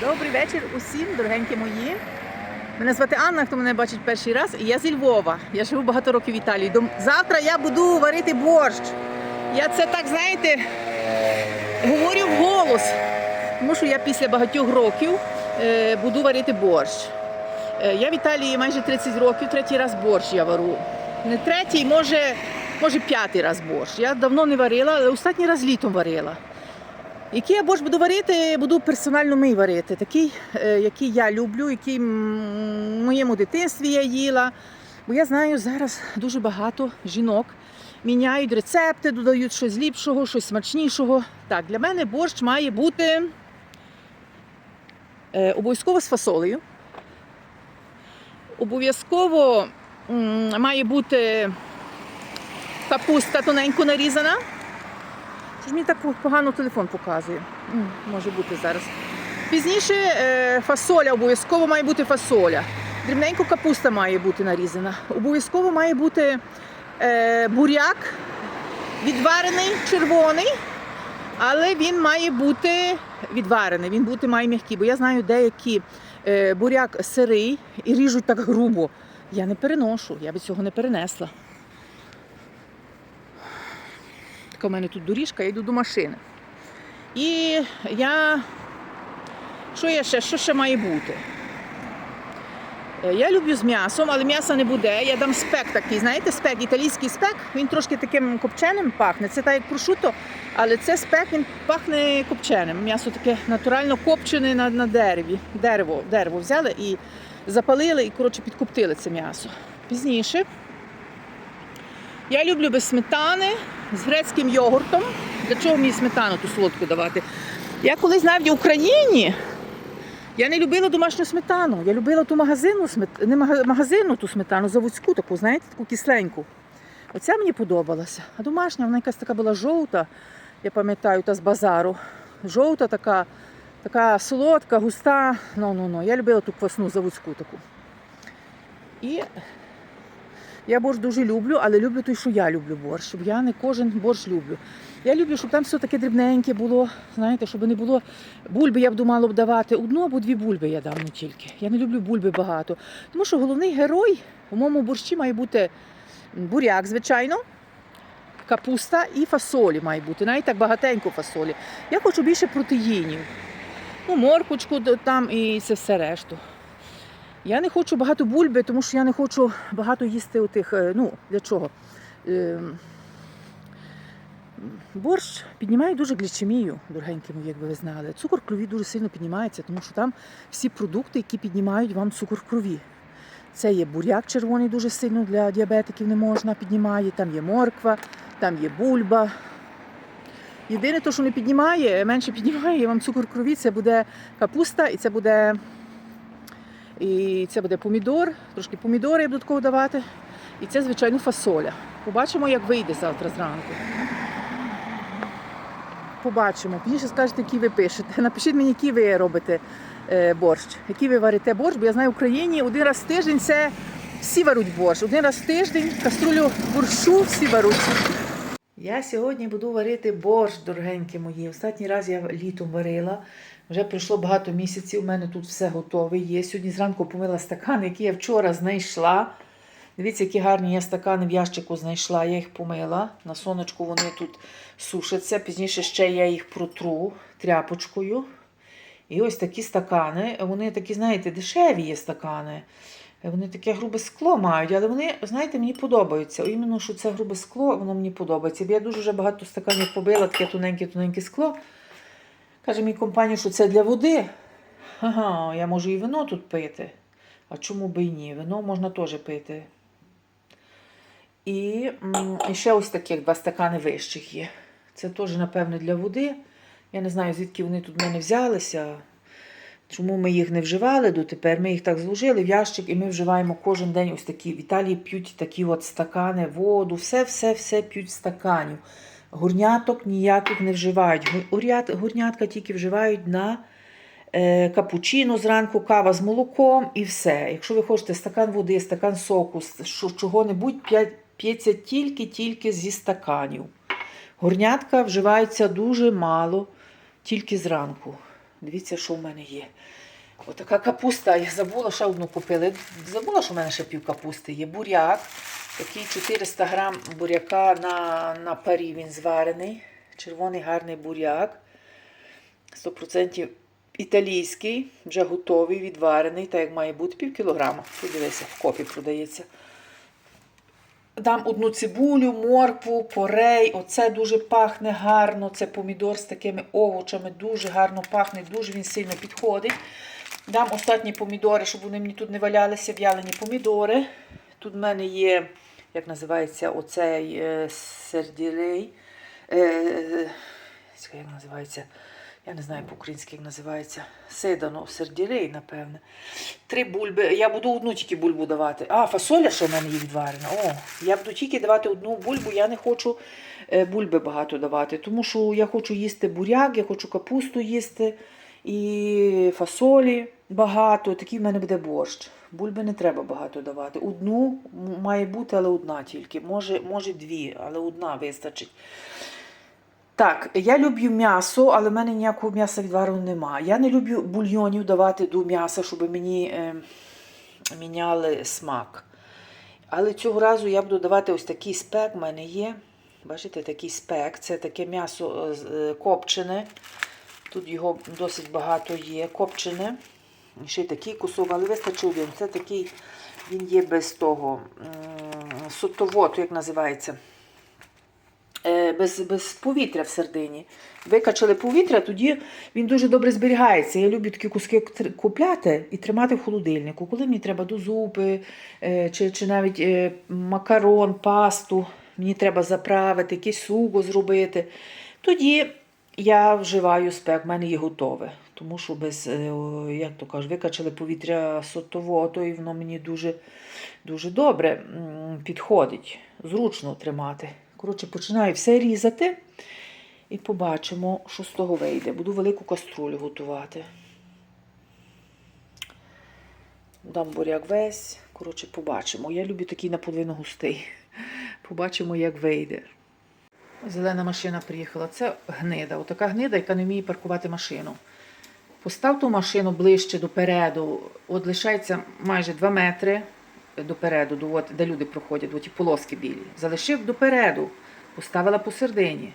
Добрий вечір усім, дорогенькі мої. Мене звати Анна, хто мене бачить перший раз, і я зі Львова. Я живу багато років в Італії. Завтра я буду варити борщ. Я це так, знаєте, говорю вголос, тому що я після багатьох років е, буду варити борщ. Е, я в Італії майже 30 років, третій раз борщ я вару. Не третій, може, може п'ятий раз борщ. Я давно не варила, але останній раз літом варила. Який я борщ буду варити, буду персонально мий варити. Такий, е, який я люблю, який в моєму дитинстві я їла. Бо я знаю, зараз дуже багато жінок міняють рецепти, додають щось ліпшого, щось смачнішого. Так, для мене борщ має бути е, обов'язково з фасолею. Обов'язково має бути капуста тоненько нарізана. Що ж мені так погано телефон показує? Може бути зараз. Пізніше е, фасоля, обов'язково має бути фасоля. Дрібненько капуста має бути нарізана. Обов'язково має бути е, буряк, відварений, червоний, але він має бути відварений, він бути має м'який. Бо я знаю, деякі е, буряк сирий і ріжуть так грубо. Я не переношу, я би цього не перенесла. Така в мене тут доріжка, я йду до машини. І я. Що я ще? Що ще має бути? Я люблю з м'ясом, але м'яса не буде. Я дам спек такий, знаєте, спек, італійський спек, він трошки таким копченим пахне. Це так як прошуто, але це спек він пахне копченим. М'ясо таке натурально копчене на, на дереві. Дерево, дерево взяли і запалили, і коротше підкоптили це м'ясо. Пізніше я люблю без сметани з грецьким йогуртом. Для чого мені сметану ту солодку давати? Я колись навіть в Україні я не любила домашню сметану. Я любила ту магазинну смет... не мага- магазинну ту сметану, заводську таку, знаєте, таку кисленьку. Оця мені подобалася. А домашня, вона якась така була жовта, я пам'ятаю, та з базару. Жовта така, така солодка, густа. Ну, ну, ну. Я любила ту квасну заводську таку. І я борщ дуже люблю, але люблю той, що я люблю борщ. Бо я не кожен борщ люблю. Я люблю, щоб там все таке дрібненьке було. Знаєте, щоб не було бульби, я б мало б давати. Одну або дві бульби я дам не тільки. Я не люблю бульби багато. Тому що головний герой у моєму борщі має бути буряк, звичайно. Капуста і фасолі має бути, навіть так багатенько фасолі. Я хочу більше протеїнів. Ну, морквочку д- там і це все решту. Я не хочу багато бульби, тому що я не хочу багато їсти отих. е, Ну, для чого? Ем, Борщ піднімає дуже глічемію, дорогенькі мої, якби ви знали. Цукор в крові дуже сильно піднімається, тому що там всі продукти, які піднімають вам цукор в крові. Це є буряк червоний, дуже сильно для діабетиків не можна, піднімає, там є морква, там є бульба. Єдине, то, що не піднімає, менше піднімає вам цукор в крові, це буде капуста і це буде, і це буде помідор, трошки помідори я буду такого давати. І це, звичайно, фасоля. Побачимо, як вийде завтра зранку. Побачимо. Пізніше скажете, які ви пишете. Напишіть мені, які ви робите е, борщ, який ви варите борщ, бо я знаю, в Україні один раз в тиждень це всі варуть борщ. Один раз в тиждень каструлю борщу всі варуть. Я сьогодні буду варити борщ, дорогенькі мої. Останній раз я літом варила. Вже пройшло багато місяців. У мене тут все готове є. Сьогодні зранку помила стакан, який я вчора знайшла. Дивіться, які гарні я стакани в ящику знайшла. Я їх помила. На сонечку вони тут сушаться. Пізніше ще я їх протру тряпочкою. І ось такі стакани. Вони такі, знаєте, дешеві є стакани. Вони таке грубе скло мають, але вони, знаєте, мені подобаються. Іменно, що це грубе скло, воно мені подобається. Я дуже вже багато стаканів побила, таке тоненьке-тоненьке скло. Каже мій компаній, що це для води. Ага, я можу і вино тут пити. А чому би і ні? Вино можна теж пити. І, і ще ось таких два стакани вищих є. Це теж, напевно, для води. Я не знаю, звідки вони тут в мене взялися. Чому ми їх не вживали дотепер? Ми їх так зложили в ящик, і ми вживаємо кожен день ось такі. В Італії п'ють такі от стакани, воду, все-все-все п'ють з стаканів. Гурняток ніяких не вживають. Гу- Гурнятка тільки вживають на е, капучино зранку, кава з молоком і все. Якщо ви хочете стакан води, стакан соку, чого-небудь, п'ється тільки-тільки зі стаканів. Горнятка вживаються дуже мало, тільки зранку. Дивіться, що в мене є. Отака капуста. Я забула, ще одну купили. Забула, що в мене ще пів капусти є. Буряк. Такий 400 грам буряка на, на парі він зварений. Червоний гарний буряк. 100% італійський, вже готовий, відварений, так як має бути пів кілограма. Тут дивися, в копі продається. Дам одну цибулю, моркву, порей. Оце дуже пахне гарно. Це помідор з такими овочами, дуже гарно пахне, дуже він сильно підходить. Дам останні помідори, щоб вони мені тут не валялися, в'ялені помідори. Тут в мене є, як називається, оцей е, сердірей. Е, е, як називається? Я не знаю по-українськи, як називається. Седано, сердірей, напевне. Три бульби. Я буду одну тільки бульбу давати. А, фасоля ще в мене є відварена. О, я буду тільки давати одну бульбу, я не хочу е, бульби багато давати, тому що я хочу їсти буряк, я хочу капусту їсти і фасолі багато. Такий в мене буде борщ. Бульби не треба багато давати. Одну має бути, але одна тільки. Може, може дві, але одна вистачить. Так, я люблю м'ясо, але в мене ніякого м'яса відвареного немає. Я не люблю бульйонів давати до м'яса, щоб мені е, міняли смак. Але цього разу я буду давати ось такий спек. У мене є. Бачите, такий спек. Це таке м'ясо е, е, копчене. Тут його досить багато є. Копчене. Ще й такий кусок, але вистачив він. Це такий, він є без того м, сотовоту, як називається. Е, без, без повітря всередині. Викачали повітря, тоді він дуже добре зберігається. Я люблю такі куски купляти і тримати в холодильнику. Коли мені треба до зупи, е, чи, чи навіть е, макарон, пасту, мені треба заправити, якийсь суго зробити. Тоді я вживаю спек, в мене є готове. Тому що без, е, як то кажуть, викачали повітря сотово, то і воно мені дуже, дуже добре підходить, зручно тримати. Коротше, починаю все різати і побачимо, що з того вийде. Буду велику каструлю готувати. Дам буряк весь. Коротше, побачимо. Я люблю такий наполовину густий. Побачимо, як вийде. Зелена машина приїхала. Це гнида. Отака гнида, яка не вміє паркувати машину. Постав ту машину ближче допереду. От лишається майже 2 метри допереду, до, от, де люди проходять, от ті полоски білі. Залишив допереду, поставила посередині.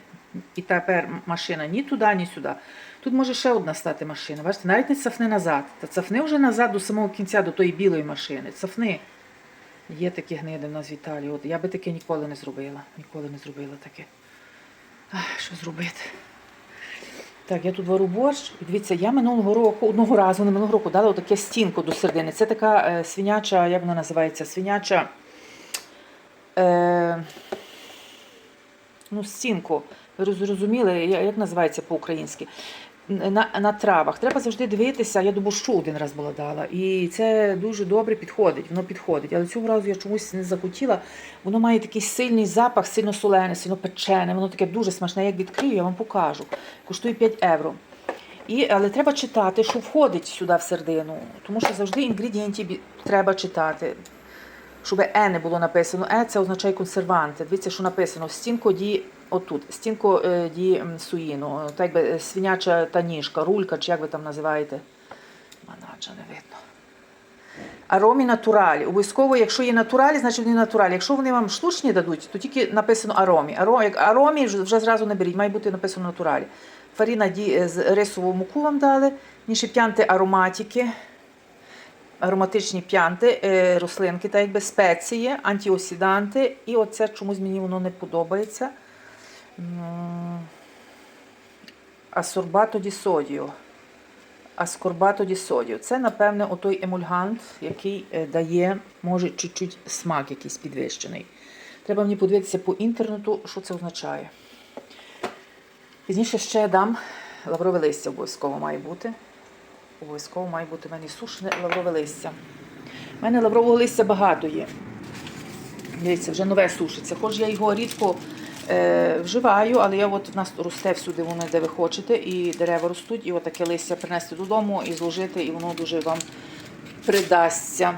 І тепер машина ні туди, ні сюди. Тут може ще одна стати машина. Бачите, навіть не цафни назад. Та цафни вже назад до самого кінця, до тої білої машини. Цафни. Є такі гниди в нас в. От я би таке ніколи не зробила. Ніколи не зробила таке. Що зробити? Так, я тут вару борщ. І дивіться, я минулого року, одного разу, не минулого року, дала таке стінку до середини. Це така е, свиняча, як вона називається? Свиняча. Е, ну, стінку. Ви розуміли, як називається по-українськи? На, на травах. Треба завжди дивитися. Я до борщу один раз була дала. І це дуже добре підходить. Воно підходить. Але цього разу я чомусь не захотіла. Воно має такий сильний запах, сильно солене, сильно печене. Воно таке дуже смачне. Як відкрию, я вам покажу. Коштує 5 євро. І, але треба читати, що входить сюди всередину. Тому що завжди інгредієнтів треба читати. Щоб Е не було написано. Е це означає консерванти. Дивіться, що написано. Стінко ді отут. Стінко е, ді м, суїно. Так би е, свиняча та ніжка, рулька, чи як ви там називаєте. Манаджа не видно. Аромі натуралі. Обов'язково, якщо є натуралі, значить вони натуралі. Якщо вони вам штучні дадуть, то тільки написано аромі. Аро, як аромі вже, зразу не беріть, має бути написано натуралі. Фаріна ді, е, з рисову муку вам дали, інші п'янти ароматики, ароматичні п'янти, рослинки, так якби спеції, антиоксиданти. І оце чомусь мені воно не подобається. М, Асорбато ді содіо. Аскорбато ді содіо. Це, напевне, отой емульгант, який е, дає, може, чуть-чуть смак якийсь підвищений. Треба мені подивитися по інтернету, що це означає. Пізніше ще дам лаврове листя, обов'язково має бути. Обов'язково має бути в мене сушене лаврове листя. У мене лаврового листя багато є. Дивіться, вже нове сушиться. Хоч я його рідко е, вживаю, але я от в нас росте всюди, воно де ви хочете, і дерева ростуть, і отаке листя принести додому і зложити, і воно дуже вам придасться.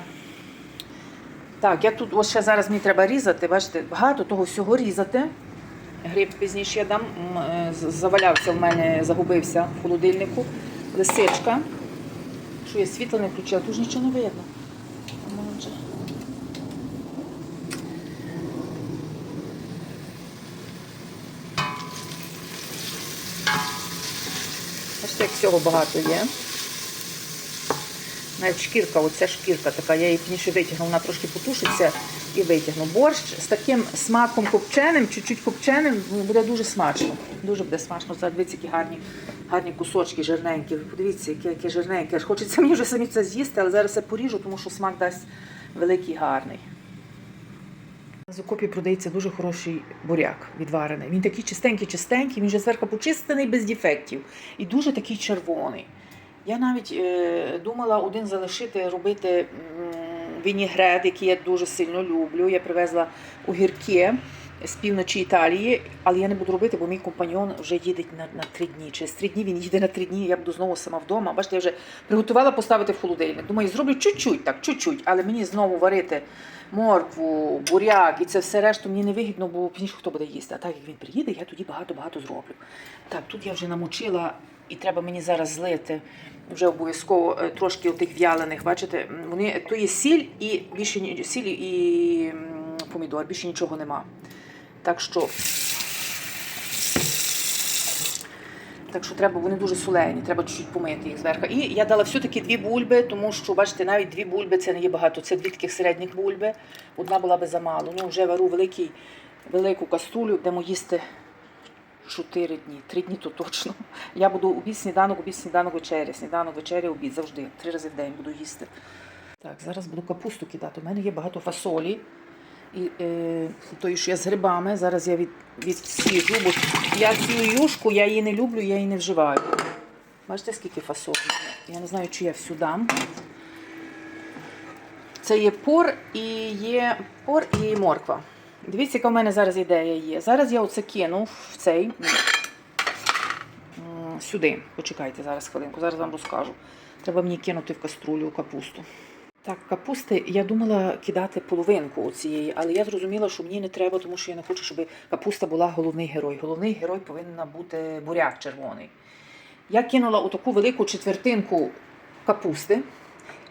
Так, я тут ось ще зараз мені треба різати, бачите, багато того всього різати. Гриб пізніше я дам, е, завалявся в мене, загубився в холодильнику. лисичка. Що світло не включила, тут нічого не видно. Як всього багато є. Навіть шкірка, оця шкірка така, я її пізніше витягну, вона трошки потушиться і витягну. Борщ з таким смаком копченим, чуть-чуть копченим, ну, буде дуже смачно. Дуже буде смачно. Зараз дивіться, які гарні, гарні кусочки жирненькі. Подивіться, яке, яке жирненьке. Хочеться мені вже самі це з'їсти, але зараз я поріжу, тому що смак дасть великий гарний. В окопі продається дуже хороший буряк відварений. Він такий чистенький, чистенький, він вже зверху почистений без дефектів. І дуже такий червоний. Я навіть е, думала один залишити робити вінігрет, який я дуже сильно люблю. Я привезла огірки з півночі Італії, але я не буду робити, бо мій компаньон вже їде на, на три дні. Через три дні він їде на три дні. Я буду знову сама вдома. Бачите, я вже приготувала поставити в холодильник. Думаю, зроблю чуть-чуть, так, чуть-чуть, але мені знову варити моркву, буряк і це все решту мені не вигідно, бо пізніше хто буде їсти. А так як він приїде, я тоді багато-багато зроблю. Так, тут я вже намочила і треба мені зараз злити вже обов'язково е, трошки отих в'ялених. Бачите, вони то є сіль і більше сіль і помідор, більше нічого нема. Так що. Так що треба, вони дуже солені, треба чуть-чуть помити їх зверху. І я дала все-таки дві бульби, тому що, бачите, навіть дві бульби це не є багато. Це дві таких середніх бульби. Одна була би замало. Ну, вже вару великий, велику каструлю, будемо їсти чотири дні. Три дні то точно. Я буду обід, сніданок, обід, сніданок, вечеря, сніданок, вечеря, обід завжди. Три рази в день буду їсти. Так, зараз буду капусту кидати. У мене є багато фасолі. І е, тої, що я з грибами. Зараз я від, відсіжу, бо я цю юшку, я її не люблю, я її не вживаю. Бачите, скільки фасолі? Я не знаю, чи я всю дам. Це є пор і є пор і морква. Дивіться, яка в мене зараз ідея є. Зараз я оце кину в цей сюди. Почекайте зараз хвилинку, зараз вам розкажу. Треба мені кинути в каструлю капусту. Так, капусти я думала кидати половинку цієї, але я зрозуміла, що мені не треба, тому що я не хочу, щоб капуста була головний герой. Головний герой повинна бути буряк червоний. Я кинула у таку велику четвертинку капусти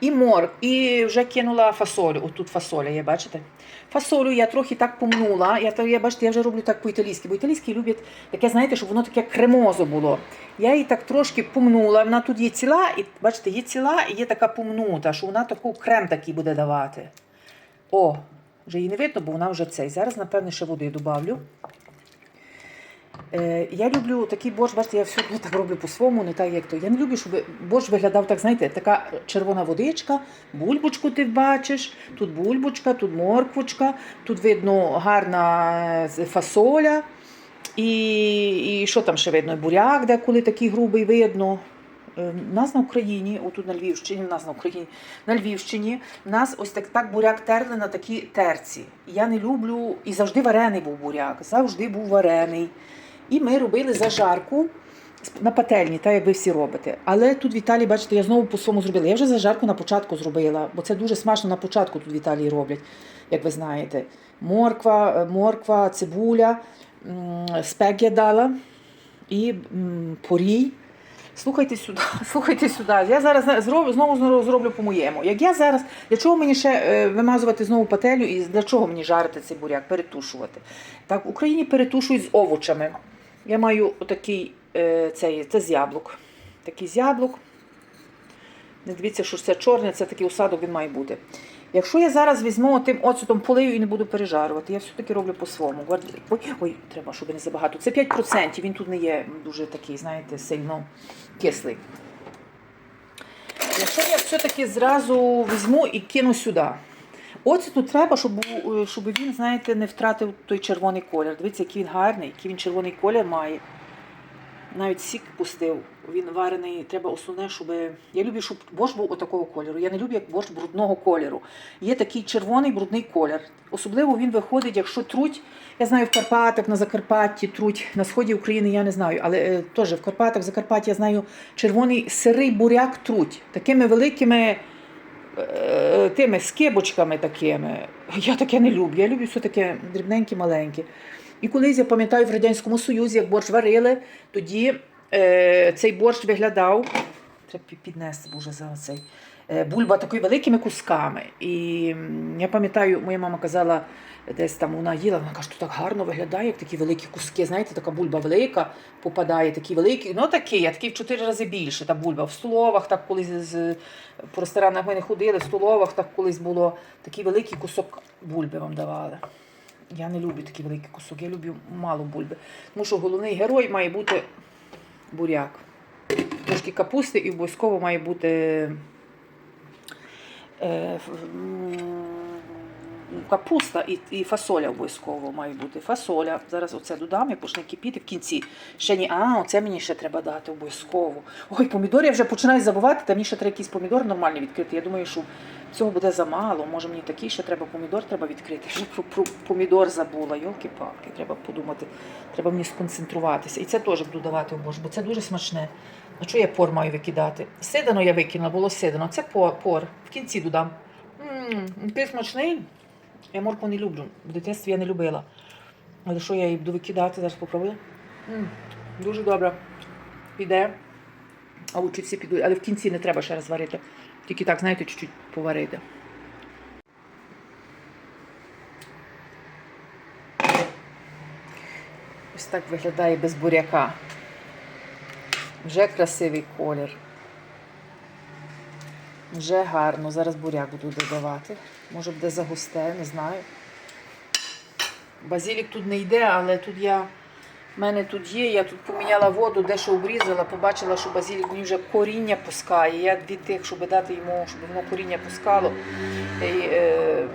і мор, і вже кинула фасолю. Отут фасоля є, бачите? Фасолю я трохи так помнула. Я, я бачите, я вже роблю так по-італійськи, бо італійські люблять таке, знаєте, щоб воно таке кремозо було. Я її так трошки помнула. Вона тут є ціла, і бачите, є ціла і є така помнута, що вона таку крем такий буде давати. О, вже її не видно, бо вона вже цей. Зараз, напевне, ще води добавлю. Е, я люблю такий борщ, бачите, я все так роблю по-своєму, не так, як то. Я не люблю, щоб борщ виглядав так, знаєте, така червона водичка, бульбочку ти бачиш, тут бульбочка, тут морквочка, тут видно гарна е, фасоля. І, і що там ще видно? Буряк, де коли такий грубий видно. Е, У нас на Україні, отут на Львівщині, нас на Україні, на Львівщині, нас ось так, так буряк терли на такі терці. Я не люблю, і завжди варений був буряк, завжди був варений. І ми робили зажарку на пательні, так як ви всі робите. Але тут в Італії, бачите, я знову по-своєму зробила. Я вже зажарку на початку зробила, бо це дуже смачно на початку тут в роблять, як ви знаєте. Морква, е, морква, цибуля, спек я дала і порій. Слухайте сюди, слухайте сюди. Я зараз зроблю, знову зроблю по-моєму. Як я зараз, для чого мені ще е, вимазувати знову пательню і для чого мені жарити цей буряк, перетушувати? Так, в Україні перетушують з овочами. Я маю отакий е, цей, це з яблук. Такий з яблук. Не дивіться, що це чорне, це такий осадок він має бути. Якщо я зараз візьму тим оцетом полию і не буду пережарювати, я все-таки роблю по-своєму. Ой, ой, треба, щоб не забагато. Це 5%, він тут не є дуже такий, знаєте, сильно кислий. Якщо я все-таки зразу візьму і кину сюди. Оцету треба, щоб, щоб він, знаєте, не втратив той червоний колір. Дивіться, який він гарний, який він червоний колір має. Навіть сік пустив. Він варений. Треба основне, щоб. Я люблю, щоб борщ був отакого кольору. Я не люблю, як борщ брудного кольору. Є такий червоний брудний колір. Особливо він виходить, якщо труть. Я знаю, в Карпатах, на Закарпатті труть, на сході України я не знаю, але е, теж в Карпатах, в Закарпатті я знаю червоний сирий буряк труть. Такими великими е, тими скибочками такими. Я таке не люблю. Я люблю все таке дрібненьке, маленьке. І колись я пам'ятаю в Радянському Союзі, як борщ варили, тоді е, цей борщ виглядав треба піднести боже за цей. Е, Бульба такою великими кусками. І я пам'ятаю, моя мама казала, десь там вона їла, вона каже, що так гарно виглядає, як такі великі куски. Знаєте, така бульба велика попадає, такі великі, ну такий, а такий в чотири рази більше. Та бульба в столовах, так колись з, по ресторанах ми не ходили, в столовах так колись було такий великий кусок бульби вам давали. Я не люблю такий великий кусок, я люблю мало бульби. Тому що головний герой має бути буряк. Трошки капусти і обов'язково має бути капуста і, і фасоля обов'язково має бути. Фасоля. Зараз оце додам, я почне кипіти в кінці. Ще ні, а, оце мені ще треба дати обов'язково. Ой, помідори я вже починаю забувати, та мені ще треба якийсь помідор нормальний відкрити. Я думаю, що цього буде замало. Може мені такий ще треба помідор треба відкрити. Вже про, про помідор забула. Йолки-палки, треба подумати. Треба мені сконцентруватися. І це теж буду давати в борщ, бо це дуже смачне. А що я пор маю викидати? Сидано я викинула, було сидано. Це пор. пор. В кінці додам. Який смачний. Я моркву не люблю. В дитинстві я не любила. Але що я її буду викидати? Зараз попробую. М, Дуже добре. Піде. А лучше всі підуть. Але в кінці не треба ще раз варити. Тільки так, знаєте, чуть-чуть поварити. Ось так виглядає без буряка. Вже красивий колір. Вже гарно. Зараз буряк буду додавати. Може буде загусте, не знаю. Базилік тут не йде, але тут я. В мене тут є, я тут поміняла воду, дещо обрізала, побачила, що базилік мені вже коріння пускає. Я від тих, щоб дати йому, щоб воно коріння пускало, і, е,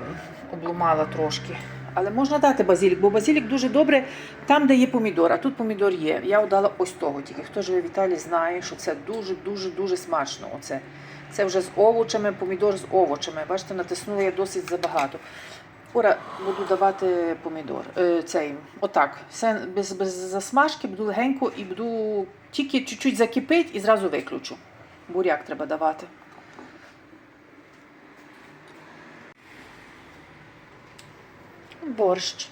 обломала трошки. Але можна дати базилік, бо базилік дуже добре там, де є помідор, а тут помідор є. Я дала ось того тільки. Хто живе в Італії, знає, що це дуже-дуже дуже смачно. Оце. Це вже з овочами, помідор з овочами. Бачите, натиснула я досить забагато. Ора буду давати помідор. Е, цей, отак. Все без, без засмажки, буду легенько і буду тільки чуть-чуть закипить і зразу виключу. Буряк треба давати. Борщ.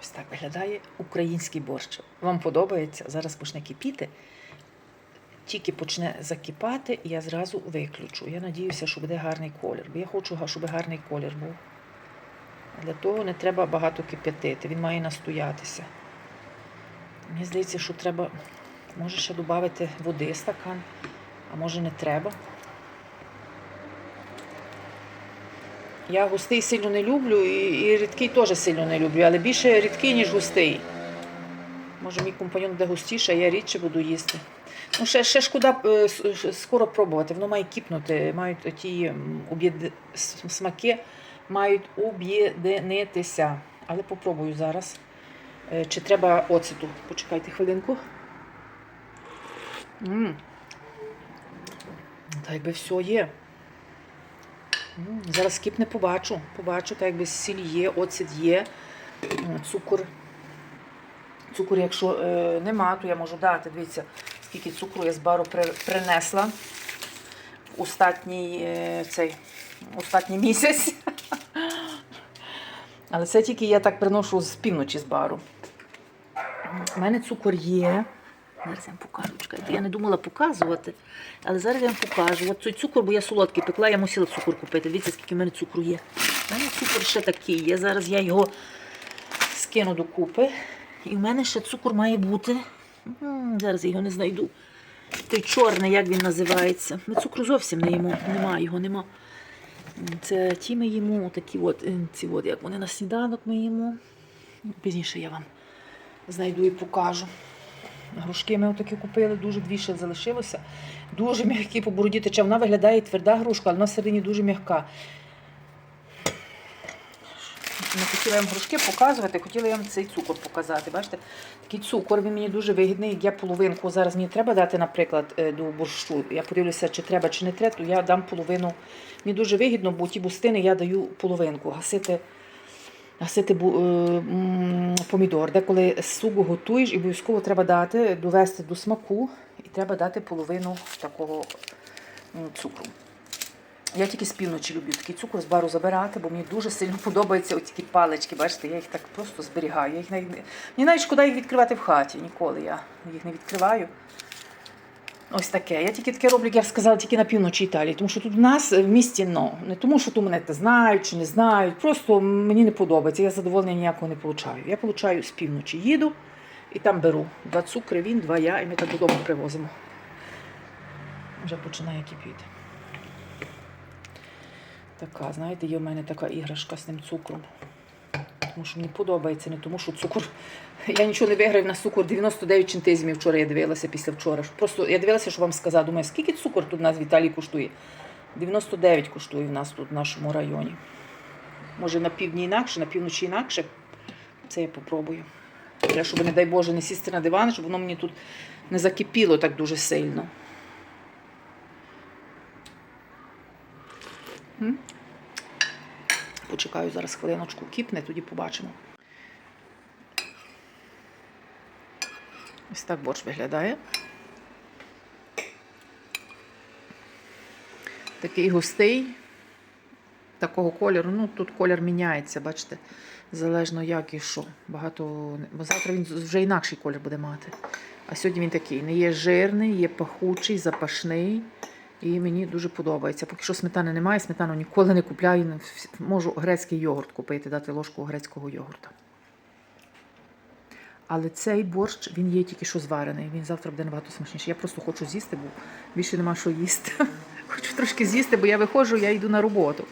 Ось так виглядає український борщ. Вам подобається? Зараз почне кипіти. Тільки почне закипати, я зразу виключу. Я надіюся, що буде гарний колір. Бо я хочу, щоб гарний колір був. Для того не треба багато кип'ятити, він має настоятися. Мені здається, що треба, може ще додати води стакан, а може не треба. Я густий сильно не люблю і, і рідкий теж сильно не люблю, але більше рідкий, ніж густий. Може, мій компаньон буде густіше, а я рідше буду їсти. Ну, ще, ще шкода е, с- ш- скоро пробувати. Воно має кіпнути, мають ті м, об'єд- смаки мають об'єднитися. Але попробую зараз. Е, Чи треба оцету? Почекайте хвилинку. м Та якби все є. М, Зараз кипне побачу. Побачу, так якби сіль є, оцет є, цукор. Цукор, якщо е, нема, то я можу дати. Дивіться, скільки цукру я з бару принесла в остатній, е, цей, остатній місяць. Але це тільки я так приношу з півночі з бару. У мене цукор є. Зараз я вам покажу. Чекайте, я не думала показувати, але зараз я вам покажу. От цей цукор, бо я солодкий пекла, я мусила цукор купити. Дивіться, скільки в мене цукру є. У мене цукор ще такий є. Зараз я його скину докупи. І в мене ще цукор має бути. Зараз я його не знайду. Той чорний, як він називається. Ми цукру зовсім не їмо. Нема його, нема. Це ті ми їмо, такі от, е, ці от, як вони на сніданок ми їмо. Пізніше я вам знайду і покажу. Грушки ми отакі купили, дуже дві ще залишилося. Дуже м'які по бороді тече. Вона виглядає тверда грушка, але вона всередині дуже м'яка. Не хотіла вам грушки показувати, хотіла я вам цей цукор показати. Бачите, такий цукор він мені дуже вигідний. Я половинку зараз мені треба дати, наприклад, е, до борщу. Я подивлюся, чи треба, чи не треба, то я дам половину. Мені дуже вигідно, бо ті бустини я даю половинку. Гасити, гасити е, помідор. Деколи сугу готуєш і обов'язково треба дати, довести до смаку, і треба дати половину такого цукру. Я тільки з півночі люблю такий цукор з бару забирати, бо мені дуже сильно подобаються оці такі палички. Бачите, я їх так просто зберігаю. Я їх навіть... Мені навіть шкода їх відкривати в хаті. Ніколи я їх не відкриваю. Ось таке. Я тільки таке роблю, як я сказала, тільки на півночі Італії, тому що тут в нас в місті но. Не тому, що тут мене знають чи не знають. Просто мені не подобається. Я задоволення ніякого не получаю. Я получаю з півночі. Їду і там беру. Два цукри, він, два я, і ми так додому привозимо. Вже починає кипіти. Така, знаєте, є в мене така іграшка з тим цукром. Тому що мені подобається, не тому що цукор. Я нічого не виграю на цукор 99 центизмів вчора я дивилася після вчора. Просто я дивилася, що вам сказати. Думаю, скільки цукор тут у нас в Італії коштує? 99 коштує в нас тут в нашому районі. Може на півдні інакше, на півночі інакше. Це я попробую. Треба, щоб, не дай Боже, не сісти на диван, щоб воно мені тут не закипіло так дуже сильно. Почекаю зараз хвилиночку кипне, тоді побачимо. Ось так борщ виглядає. Такий густий, такого кольору. Ну, тут колір міняється, бачите, залежно як і що. Багато... Бо завтра він вже інакший колір буде мати. А сьогодні він такий. Не є жирний, є пахучий, запашний. І мені дуже подобається. Поки що сметани немає, сметану ніколи не купляю. Можу грецький йогурт купити, дати ложку грецького йогурта. Але цей борщ він є тільки що зварений. Він завтра буде набагато смачніший. Я просто хочу з'їсти, бо більше нема що їсти. Хочу трошки з'їсти, бо я виходжу, я йду на роботу.